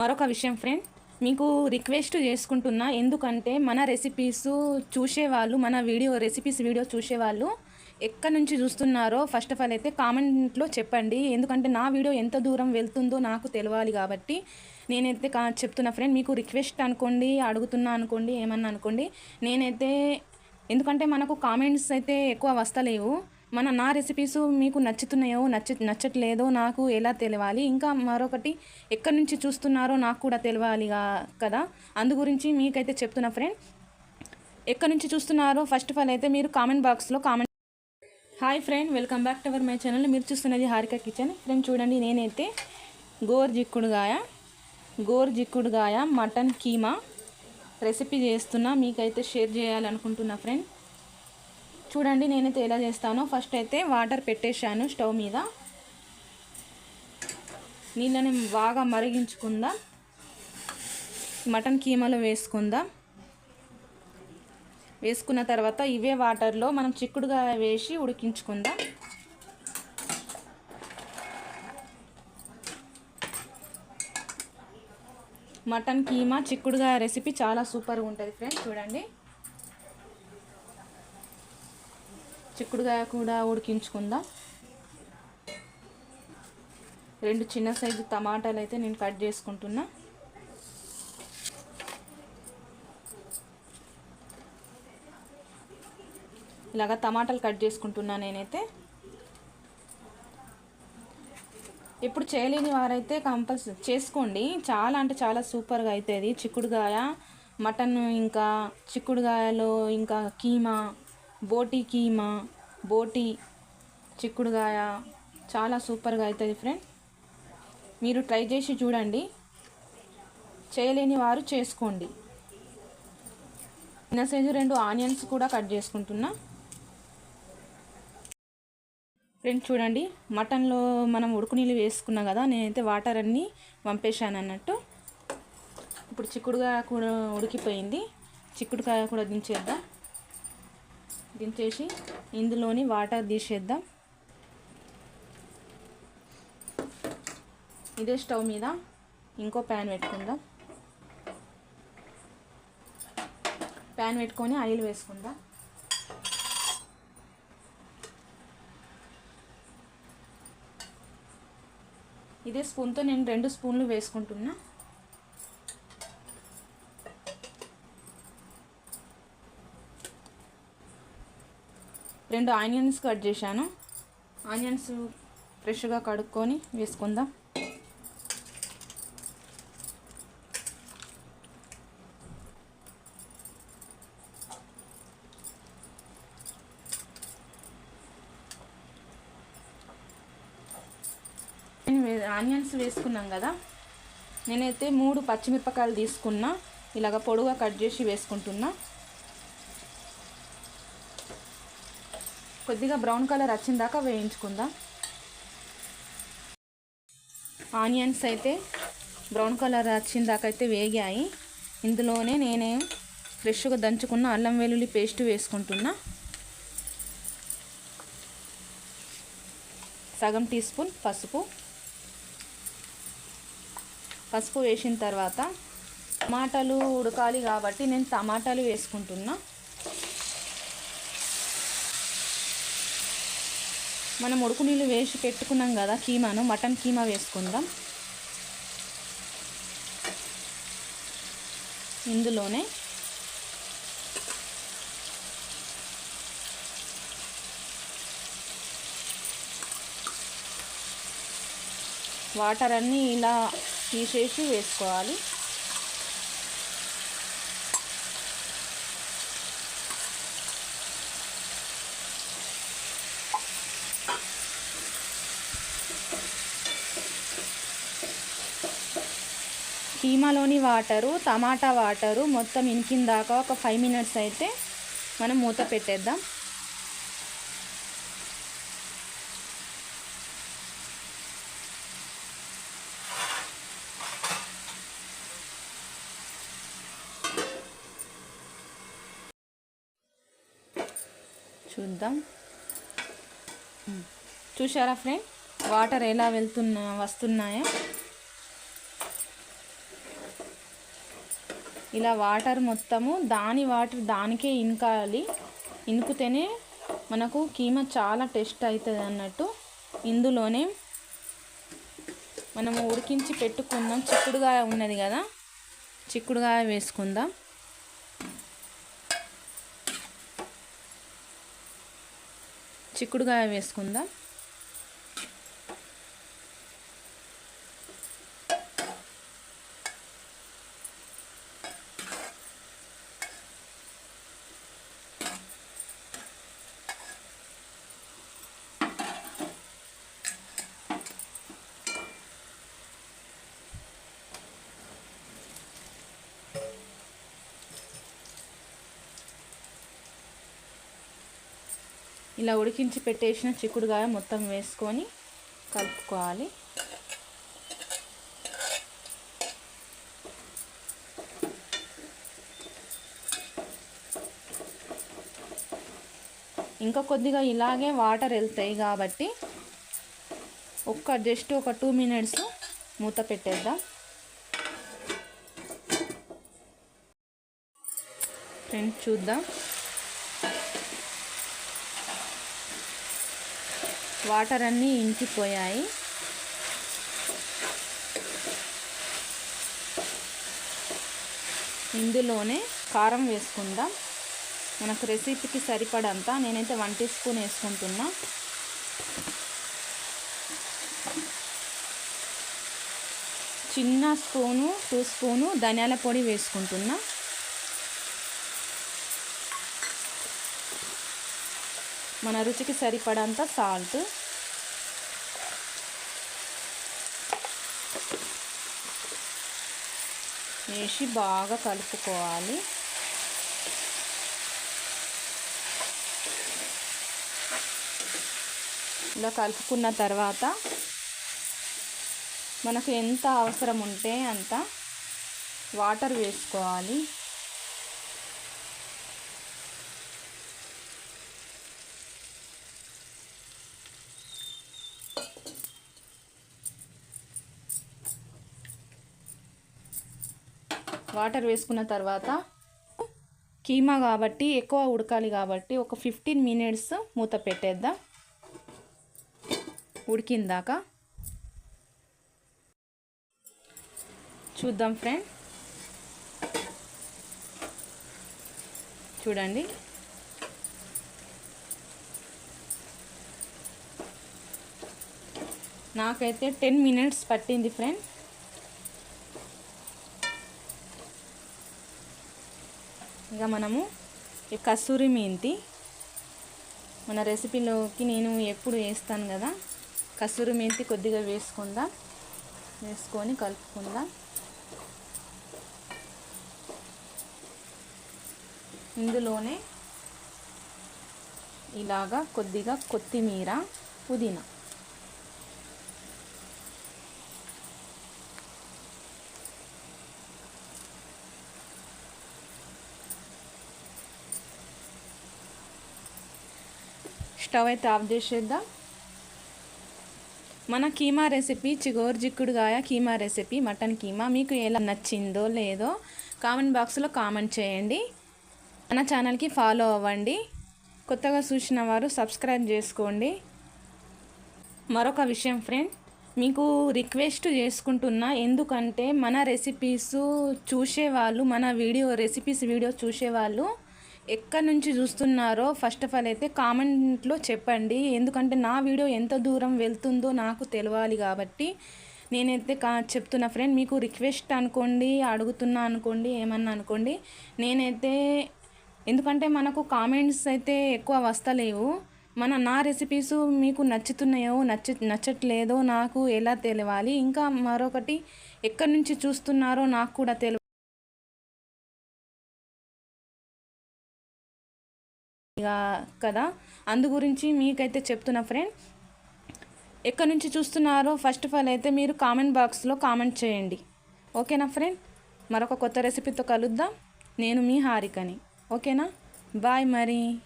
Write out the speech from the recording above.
మరొక విషయం ఫ్రెండ్ మీకు రిక్వెస్ట్ చేసుకుంటున్నా. ఎందుకంటే మన రెసిపీస్ చూసేవాళ్ళు మన వీడియో రెసిపీస్ వీడియో చూసేవాళ్ళు ఎక్కడి నుంచి చూస్తున్నారో ఫస్ట్ ఆఫ్ ఆల్ అయితే కామెంట్లో చెప్పండి. ఎందుకంటే నా వీడియో ఎంత దూరం వెళ్తుందో నాకు తెలియాలి కాబట్టి నేనైతే కా చెప్తున్నా ఫ్రెండ్ మీకు రిక్వెస్ట్ అనుకోండి అడుగుతున్నా అనుకోండి ఏమన్నా అనుకోండి నేనైతే ఎందుకంటే మనకు కామెంట్స్ అయితే ఎక్కువ వస్తలేవు. మన నా రెసిపీస్ మీకు నచ్చుతున్నాయో నచ్చ నచ్చట్లేదో నాకు ఎలా తెలియాలి? ఇంకా మరొకటి ఎక్కడి నుంచి చూస్తున్నారో నాకు కూడా తెలియాలి కదా? అందు గురించి మీకైతే చెప్తున్నా ఫ్రెండ్ ఎక్కడి నుంచి చూస్తున్నారో ఫస్ట్ ఆఫ్ ఆల్ అయితే మీరు కామెంట్ బాక్స్లో comment hi friend welcome back to our my channel మీరు చూస్తున్నది హారిక కిచెన్ ఫ్రెండ్ చూడండి నేనైతే గోర్ జిక్కుడుగాయ గోర్ జిక్కుడుగాయ మటన్ కీమా రెసిపీ చేస్తున్నా. మీకైతే షేర్ చేయాలనుకుంటున్నా ఫ్రెండ్ చూడండి నేనైతే ఎలా చేస్తానో. ఫస్ట్ అయితే వాటర్ పెట్టేశాను స్టవ్ మీద. నీళ్ళని బాగా మరిగించుకుందాం. మటన్ కీమలో వేసుకుందాం. వేసుకున్న తర్వాత ఇవే వాటర్లో మనం చిక్కుడుగా వేసి ఉడికించుకుందాం. మటన్ కీమా చిక్కుడుగా రెసిపీ చాలా సూపర్గా ఉంటుంది ఫ్రెండ్స్ చూడండి. చిక్కుడుగాయ కూడా ఉడికించుకుందాం. రెండు చిన్న సైజు టమాటాలు అయితే నేను కట్ చేసుకుంటున్నా. ఇలాగ టమాటాలు కట్ చేసుకుంటున్నా నేనైతే. ఇప్పుడు చేయలేని వారైతే కంపల్సరీ చేసుకోండి. చాలా అంటే చాలా సూపర్గా అవుతుంది చిక్కుడుగాయ మటన్ ఇంకా చిక్కుడుగాయలో ఇంకా కీమా బోటి కీమా బోటి చిక్కుడుగాయ చాలా సూపర్గా అవుతుంది ఫ్రెండ్ మీరు ట్రై చేసి చూడండి. చేయలేని వారు చేసుకోండి. చిన్న సైజు రెండు ఆనియన్స్ కూడా కట్ చేసుకుంటున్నా. ఫ్రెండ్స్ చూడండి. మటన్లో మనం ఉడుకు నీళ్ళు వేసుకున్నాం కదా నేనైతే వాటర్ అన్నీ పంపేశాను అన్నట్టు. ఇప్పుడు చిక్కుడుకాయ కూడా ఉడికిపోయింది. చిక్కుడుకాయ కూడా దించేద్దాం. దించేసి ఇందులోని వాటర్ తీసేద్దాం. ఇదే స్టవ్ మీద ఇంకో ప్యాన్ పెట్టుకుందాం. ప్యాన్ పెట్టుకొని ఆయిల్ వేసుకుందాం. ఇదే స్పూన్తో నేను రెండు స్పూన్లు వేసుకుంటున్నా. రెండు ఆనియన్స్ కట్ చేశాను. ఆనియన్స్ ఫ్రెష్గా కడుక్కొని వేసుకుందాం. నేను ఆనియన్స్ వేసుకున్నాం కదా. నేనైతే మూడు పచ్చిమిరపకాయలు తీసుకున్నా. ఇలాగ పొడుగా కట్ చేసి వేసుకుంటున్నా. కొద్దిగా బ్రౌన్ కలర్ వచ్చిన దాకా వేయించుకుందాం. ఆనియన్స్ అయితే బ్రౌన్ కలర్ వచ్చిన దాకా అయితే వేగాయి. ఇందులోనే నేనే ఫ్రెష్గా దంచుకున్న అల్లం వెల్లుల్లి పేస్ట్ వేసుకుంటున్నా. సగం టీ స్పూన్ పసుపు. పసుపు వేసిన తర్వాత టమాటాలు ఉడకాలి కాబట్టి నేను టమాటాలు వేసుకుంటున్నా. మనం ఉడుకు నీళ్ళు వేసి పెట్టుకున్నాం కదా కీమాను మటన్ కీమా వేసుకుందాం. ఇందులోనే వాటర్ అన్నీ ఇలా తీసేసి వేసుకోవాలి. కీమాలోని వాటరు టమాటా వాటరు మొత్తం ఇంకిందాక ఒక ఫైవ్ మినిట్స్ అయితే మనం మూత పెట్టేద్దాం. చూద్దాం. చూసారా ఫ్రెండ్? వాటర్ ఎలా వెళ్తున్నా వస్తున్నాయో? ఇలా వాటర్ మొత్తము దాని వాటర్ దానికే ఇంకాలి ఇనుకుతేనే మనకు కీమా చాలా టేస్ట్ అవుతుంది అన్నట్టు. ఇందులోనే మనము ఉడికించి పెట్టుకుందాం. చిక్కుడుగాయ ఉన్నది కదా చిక్కుడుగాయ వేసుకుందాం. చిక్కుడుగాయ వేసుకుందాం. ఇలా ఉడికించి పెట్టేసిన చిక్కుడుగాయ మొత్తం వేసుకొని కలుపుకోవాలి. ఇంకా కొద్దిగా ఇలాగే వాటర్ వెళ్తాయి కాబట్టి ఒక్క జస్ట్ ఒక టూ మినిట్స్ మూత పెట్టేద్దాం. ఫ్రెండ్స్ చూద్దాం. వాటర్ అన్నీ ఇంకిపోయాయి ఇందులోనే కారం వేసుకుందాం. మనకు రెసిపీకి సరిపడంత నేనైతే వన్ టీ స్పూన్ వేసుకుంటున్నా. చిన్న స్పూను టూ స్పూను ధనియాల పొడి వేసుకుంటున్నా. మన రుచికి సరిపడంత సాల్ట్. వేసి బాగా కలుపుకోవాలి. ఇలా కలుపుకున్న తర్వాత మనకు ఎంత అవసరం ఉంటే అంత వాటర్ వేసుకోవాలి. వాటర్ వేసుకున్న తర్వాత కీమా కాబట్టి ఎక్కువ ఉడకాలి కాబట్టి ఒక ఫిఫ్టీన్ మినిట్స్ మూత పెట్టేద్దాం. ఉడికిందాక చూద్దాం ఫ్రెండ్ చూడండి. నాకైతే టెన్ మినిట్స్ పట్టింది ఫ్రెండ్ ఇక మనము ఈ కస్తూరి మెంతి. మన రెసిపీలోకి నేను ఎప్పుడు వేస్తాను కదా కస్తూరి మెంతి కొద్దిగా వేసుకుందాం. వేసుకొని కలుపుకుందాం. ఇందులోనే ఇలాగా కొద్దిగా కొత్తిమీర పుదీనా. స్టవ్ అయితే ఆఫ్ చేసేద్దాం. మన కీమా రెసిపీ చిగోర్ జిక్కుడుగాయ కీమా రెసిపీ మటన్ కీమా మీకు ఎలా నచ్చిందో లేదో కామెంట్ బాక్స్లో కామెంట్ చేయండి. మన ఛానల్కి ఫాలో అవ్వండి. కొత్తగా చూసిన వారు సబ్స్క్రైబ్ చేసుకోండి. మరొక విషయం ఫ్రెండ్ మీకు రిక్వెస్ట్ చేసుకుంటున్నా ఎందుకంటే మన రెసిపీస్ చూసేవాళ్ళు మన వీడియో రెసిపీస్ వీడియో చూసేవాళ్ళు ఎక్కడి నుంచి చూస్తున్నారో ఫస్ట్ ఆఫ్ ఆల్ అయితే కామెంట్లో చెప్పండి. ఎందుకంటే నా వీడియో ఎంత దూరం వెళ్తుందో నాకు తెలియాలి కాబట్టి నేనైతే కా చెప్తున్నా ఫ్రెండ్ మీకు రిక్వెస్ట్ అనుకోండి అడుగుతున్నా అనుకోండి ఏమన్నా అనుకోండి నేనైతే ఎందుకంటే మనకు కామెంట్స్ అయితే ఎక్కువ వస్తలేవు. మన నా రెసిపీస్ మీకు నచ్చుతున్నాయో నచ్చ నచ్చట్లేదో నాకు ఎలా తెలియాలి ఇంకా మరొకటి ఎక్కడి నుంచి చూస్తున్నారో నాకు కూడా తెలియ కదా? అందు గురించి మీకైతే చెప్తున్నా ఫ్రెండ్. ఎక్కడి నుంచి చూస్తున్నారో ఫస్ట్ ఆఫ్ ఆల్ అయితే మీరు కామెంట్ బాక్స్లో కామెంట్ చేయండి. ఓకేనా ఫ్రెండ్? మరొక కొత్త రెసిపీతో కలుద్దాం. నేను మీ హారికని. ఓకేనా? బాయ్ మరి.